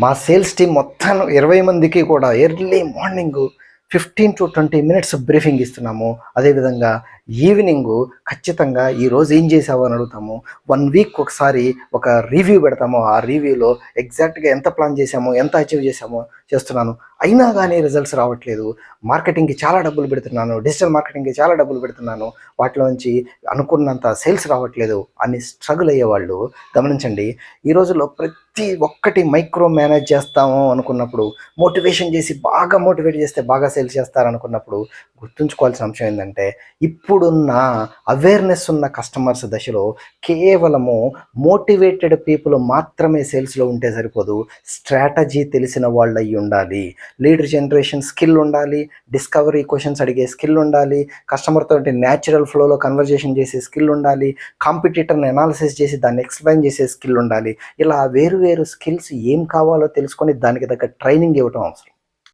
మా sales team మొత్తం ఇరవై మందికి కూడా early morning fifteen to twenty minutes briefing ఇస్తున్నాము. అదేవిధంగా ఈవినింగ్ ఖచ్చితంగా ఈరోజు ఏం చేసావు అని అడుగుతాము. వన్ వీక్ ఒకసారి ఒక రివ్యూ పెడతాము. ఆ రివ్యూలో ఎగ్జాక్ట్గా ఎంత ప్లాన్ చేసాము ఎంత అచీవ్ చేసామో చేస్తున్నాను. అయినా కానీ రిజల్ట్స్ రావట్లేదు. మార్కెటింగ్కి చాలా డబ్బులు పెడుతున్నాను. డిజిటల్ మార్కెటింగ్కి చాలా డబ్బులు పెడుతున్నాను. వాటిలోంచి అనుకున్నంత సేల్స్ రావట్లేదు అని స్ట్రగుల్ అయ్యేవాళ్ళు. గమనించండి. ఈ రోజుల్లో ప్రతి ప్రతి ఒక్కటి మైక్రో మేనేజ్ చేస్తాము అనుకున్నప్పుడు మోటివేషన్ చేసి బాగా మోటివేట్ చేస్తే బాగా సేల్స్ చేస్తారనుకున్నప్పుడు గుర్తుంచుకోవాల్సిన అంశం ఏంటంటే ఇప్పుడున్న అవేర్నెస్ ఉన్న కస్టమర్స్ దశలో కేవలము మోటివేటెడ్ పీపుల్ మాత్రమే సేల్స్లో ఉంటే సరిపోదు. స్ట్రాటజీ తెలిసిన వాళ్ళు అయి ఉండాలి. లీడర్ జనరేషన్ స్కిల్ ఉండాలి. డిస్కవరీ క్వశ్చన్స్ అడిగే స్కిల్ ఉండాలి. కస్టమర్తో న్యాచురల్ ఫ్లోలో కన్వర్జేషన్ చేసే స్కిల్ ఉండాలి. కాంపిటీటర్ని అనాలిసిస్ చేసి దాన్ని ఎక్స్ప్లెయిన్ చేసే స్కిల్ ఉండాలి. ఇలా వేరు వేరు స్కిల్స్ ఏం కావాలో తెలుసుకొని దానికి తగ్గ ట్రైనింగ్ ఇవ్వటం అవసరం.